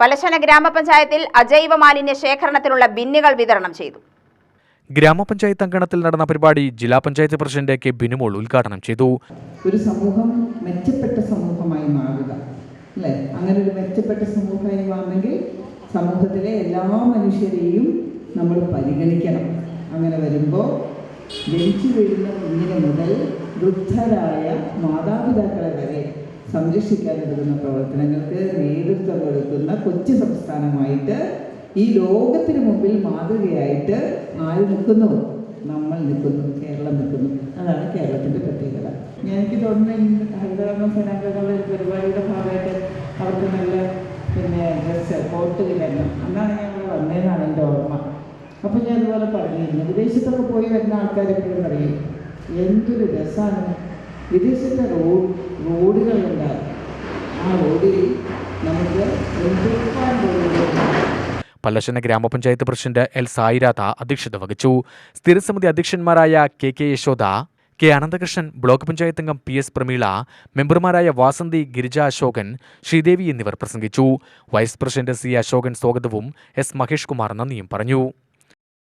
പലശന ഗ്രാമപഞ്ചായത്തിൽ അജൈവ മാലിന്യ ശേഖരണത്തിനുള്ള ബിന്നുകൾ വിതരണം ചെയ്തു. ഗ്രാമപഞ്ചായത്ത് അങ്കണത്തിൽ നടന്ന പരിപാടി ജില്ലാ പഞ്ചായത്ത് പ്രസിഡന്റ് കെ ബിനുമോൾ ഉദ്ഘാടനം ചെയ്തു. ഒരു സമൂഹം മെച്ചപ്പെട്ട സമൂഹമായി മാറുക അല്ലേ? അങ്ങനെ ഒരു മെച്ചപ്പെട്ട സമൂഹമായി മാറണമെങ്കിൽ സമൂഹത്തിലെ എല്ലാ മനുഷ്യരെയും നമ്മൾ പരിഗണിക്കണം. അങ്ങനെ വരുമ്പോൾ ജനിച്ചു വീഴുന്ന കുഞ്ഞിനെ മുതൽ വൃദ്ധരായ മാതാപിതാക്കളെ വരെ സംരക്ഷിക്കാൻ പ്രവർത്തനങ്ങൾക്ക് നേതൃത്വം കൊച്ചു സംസ്ഥാനമായിട്ട് ഈ ലോകത്തിന് മുമ്പിൽ മാതൃകയായിട്ട് ആര് നിൽക്കുന്നു? നമ്മൾ നിൽക്കുന്നു കേരളം നിൽക്കുന്നു. അതാണ് കേരളത്തിന്റെ പ്രത്യേകത. എനിക്ക് തോന്നുന്നു ഹരിതകർമ്മ ഒരു പരിപാടിയുടെ ഭാഗമായിട്ട് അവർക്ക് നല്ല പിന്നെ ഡ്രസ്സ് കോട്ട് കിടന്നു അന്നാണ് ഞങ്ങൾ വന്നതെന്നാണ് എന്റെ ഓർമ്മ. അപ്പോൾ ഞാൻ അതുപോലെ പറഞ്ഞിരുന്നു വിദേശത്തൊക്കെ പോയി വരുന്ന ആൾക്കാർ എപ്പോഴും പറയും എന്തൊരു രസമാണ് വിദേശത്തെ റോഡ് റോഡുകളുണ്ടാകും പല്ലശന ഗ്രാമപഞ്ചായത്ത് പ്രസിഡന്റ് എൽ സായിരാഥ അധ്യക്ഷത വഹിച്ചു. സ്ഥിരസമിതി അധ്യക്ഷന്മാരായ K K Yashoda K Ananthakrishnan block panchayat അംഗം പി എസ് പ്രമീള മെമ്പർമാരായ വാസന്തി ഗിരിജ അശോകൻ ശ്രീദേവി എന്നിവർ പ്രസംഗിച്ചു. വൈസ് പ്രസിഡന്റ് സി അശോകൻ സ്വാഗതവും എസ് മഹേഷ് കുമാർ നന്ദിയും പറഞ്ഞു.